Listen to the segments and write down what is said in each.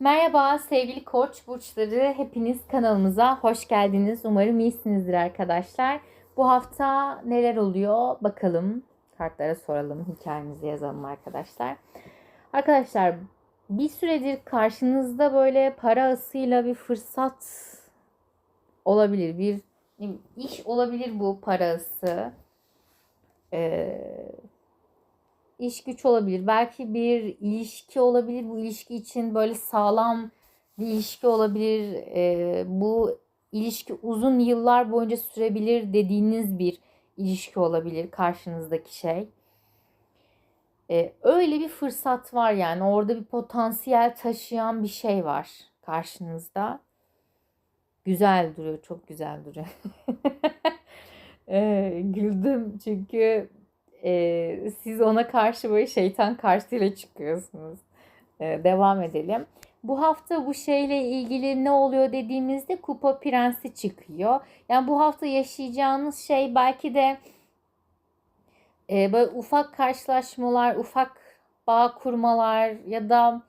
Merhaba sevgili koç burçları. Hepiniz kanalımıza hoş geldiniz. Umarım iyisinizdir arkadaşlar. Bu hafta neler oluyor bakalım. Kartlara soralım. Hikayemizi yazalım arkadaşlar. Arkadaşlar bir süredir karşınızda böyle para asıyla bir fırsat olabilir. Bir iş olabilir bu para ası. Ee, iş güç olabilir. Belki bir ilişki olabilir. Bu ilişki için böyle sağlam bir ilişki olabilir. Ee, bu ilişki uzun yıllar boyunca sürebilir dediğiniz bir ilişki olabilir karşınızdaki şey. Ee, öyle bir fırsat var yani orada bir potansiyel taşıyan bir şey var karşınızda. Güzel duruyor, çok güzel duruyor. ee, güldüm çünkü e, siz ona karşı böyle şeytan karşısıyla çıkıyorsunuz. E, devam edelim. Bu hafta bu şeyle ilgili ne oluyor dediğimizde kupa prensi çıkıyor. Yani bu hafta yaşayacağınız şey belki de e, böyle ufak karşılaşmalar, ufak bağ kurmalar ya da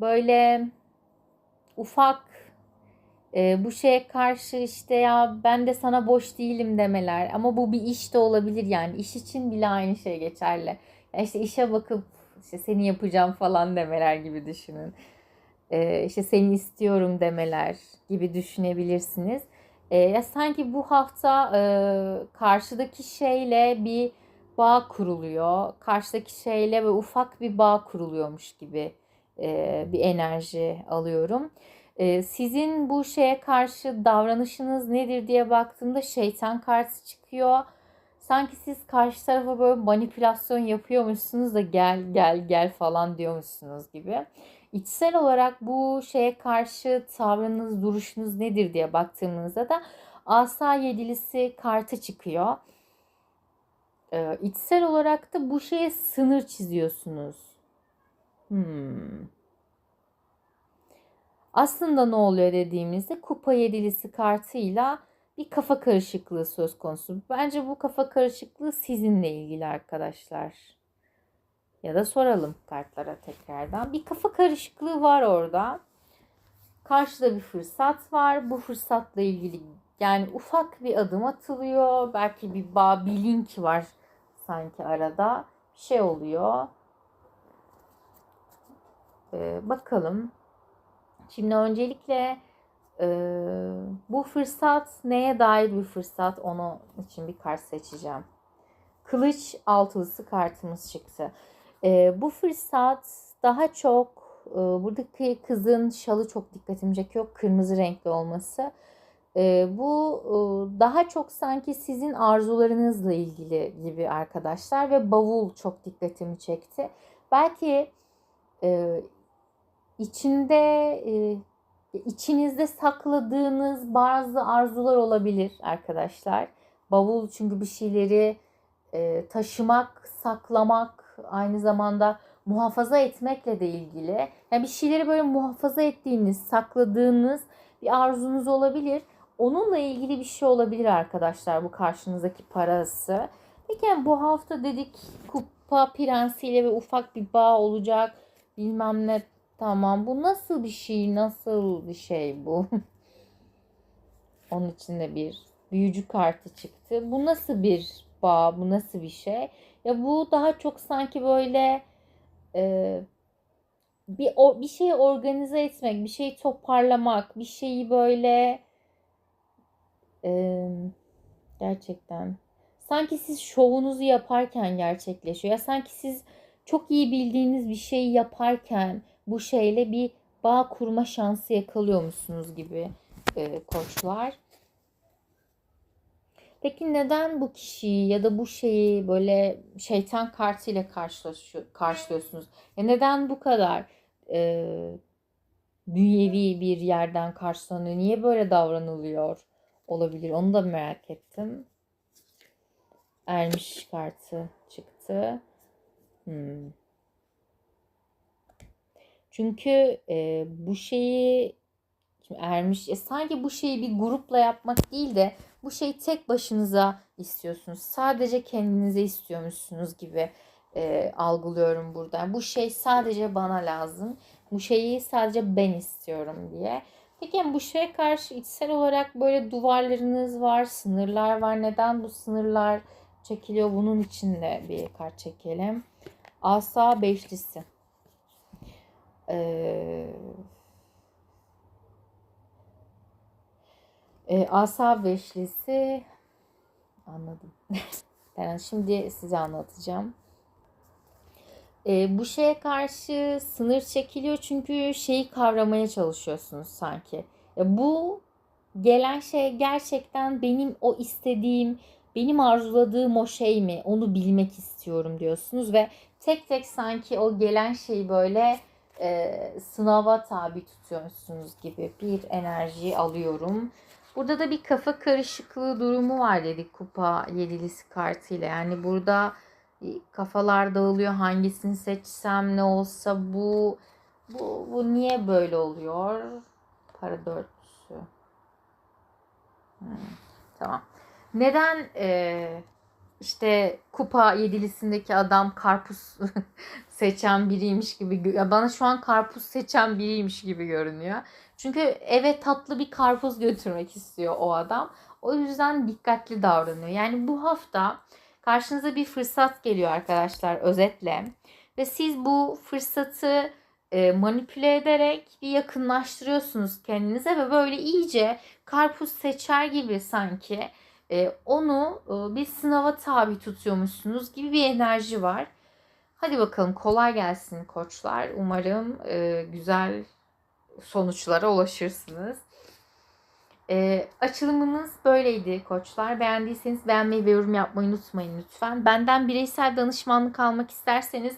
böyle ufak e, bu şeye karşı işte ya ben de sana boş değilim demeler ama bu bir iş de olabilir yani iş için bile aynı şey geçerli. Ya işte işe bakıp işte seni yapacağım falan demeler gibi düşünün. E, işte seni istiyorum demeler gibi düşünebilirsiniz. E, ya sanki bu hafta e, karşıdaki şeyle bir bağ kuruluyor. Karşıdaki şeyle ve ufak bir bağ kuruluyormuş gibi e, bir enerji alıyorum. Ee, sizin bu şeye karşı davranışınız nedir diye baktığımda şeytan kartı çıkıyor. Sanki siz karşı tarafa böyle manipülasyon yapıyormuşsunuz da gel gel gel falan diyormuşsunuz gibi. İçsel olarak bu şeye karşı tavrınız, duruşunuz nedir diye baktığımızda da asa yedilisi kartı çıkıyor. Ee, içsel olarak da bu şeye sınır çiziyorsunuz. Hmm. Aslında ne oluyor dediğimizde kupa yedilisi kartıyla bir kafa karışıklığı söz konusu. Bence bu kafa karışıklığı sizinle ilgili arkadaşlar. Ya da soralım kartlara tekrardan. Bir kafa karışıklığı var orada. Karşıda bir fırsat var. Bu fırsatla ilgili yani ufak bir adım atılıyor. Belki bir bağ, bir link var sanki arada. Bir şey oluyor. Ee, bakalım Şimdi öncelikle e, bu fırsat neye dair bir fırsat onu için bir kart seçeceğim. Kılıç altılısı kartımız çıktı. E, bu fırsat daha çok e, buradaki kızın şalı çok dikkatimi çekiyor. Kırmızı renkli olması. E, bu e, daha çok sanki sizin arzularınızla ilgili gibi arkadaşlar ve bavul çok dikkatimi çekti. Belki e, içinde e, içinizde sakladığınız bazı arzular olabilir arkadaşlar. Bavul çünkü bir şeyleri e, taşımak, saklamak, aynı zamanda muhafaza etmekle de ilgili. Yani bir şeyleri böyle muhafaza ettiğiniz, sakladığınız bir arzunuz olabilir. Onunla ilgili bir şey olabilir arkadaşlar bu karşınızdaki parası. Peki yani bu hafta dedik kupa prensiyle ve ufak bir bağ olacak bilmem ne Tamam bu nasıl bir şey? Nasıl bir şey bu? Onun içinde bir büyücü kartı çıktı. Bu nasıl bir bağ? Bu nasıl bir şey? Ya bu daha çok sanki böyle e, bir o, bir şeyi organize etmek, bir şeyi toparlamak, bir şeyi böyle e, gerçekten sanki siz şovunuzu yaparken gerçekleşiyor. Ya sanki siz çok iyi bildiğiniz bir şeyi yaparken bu şeyle bir bağ kurma şansı yakalıyormuşsunuz gibi e, koçlar. Peki neden bu kişiyi ya da bu şeyi böyle şeytan kartıyla karşılıyorsunuz? Ya neden bu kadar e, dünyevi bir yerden karşılanıyor? Niye böyle davranılıyor olabilir? Onu da merak ettim. Ermiş kartı çıktı. Hmm. Çünkü e, bu şeyi ermiş e, sanki bu şeyi bir grupla yapmak değil de bu şeyi tek başınıza istiyorsunuz. Sadece kendinize istiyormuşsunuz gibi e, algılıyorum burada. Bu şey sadece bana lazım Bu şeyi sadece ben istiyorum diye. Peki yani bu şeye karşı içsel olarak böyle duvarlarınız var, sınırlar var. Neden bu sınırlar çekiliyor? Bunun için de bir kart çekelim. Asa beşlisi. Ee, e, asa beşlisi anladım. ben şimdi size anlatacağım. E, bu şeye karşı sınır çekiliyor çünkü şeyi kavramaya çalışıyorsunuz sanki. E, bu gelen şey gerçekten benim o istediğim, benim arzuladığım o şey mi? Onu bilmek istiyorum diyorsunuz ve tek tek sanki o gelen şeyi böyle e, sınava tabi tutuyorsunuz gibi bir enerji alıyorum. Burada da bir kafa karışıklığı durumu var dedik kupa yedilisi kartıyla. Yani burada kafalar dağılıyor. Hangisini seçsem ne olsa bu bu, bu niye böyle oluyor? Para dörtlüsü. Hmm, tamam. Neden e, işte kupa yedilisindeki adam karpuz seçen biriymiş gibi bana şu an karpuz seçen biriymiş gibi görünüyor. Çünkü eve tatlı bir karpuz götürmek istiyor o adam. O yüzden dikkatli davranıyor. Yani bu hafta karşınıza bir fırsat geliyor arkadaşlar özetle. Ve siz bu fırsatı e, manipüle ederek bir yakınlaştırıyorsunuz kendinize ve böyle iyice karpuz seçer gibi sanki onu e, bir sınava tabi tutuyormuşsunuz gibi bir enerji var. Hadi bakalım kolay gelsin koçlar. Umarım e, güzel sonuçlara ulaşırsınız. E, açılımımız böyleydi koçlar. Beğendiyseniz beğenmeyi ve yorum yapmayı unutmayın lütfen. Benden bireysel danışmanlık almak isterseniz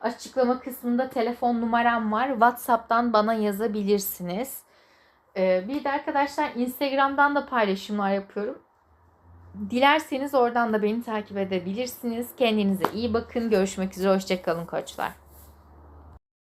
açıklama kısmında telefon numaram var. WhatsApp'tan bana yazabilirsiniz. E, bir de arkadaşlar Instagram'dan da paylaşımlar yapıyorum. Dilerseniz oradan da beni takip edebilirsiniz. Kendinize iyi bakın. Görüşmek üzere. Hoşçakalın koçlar.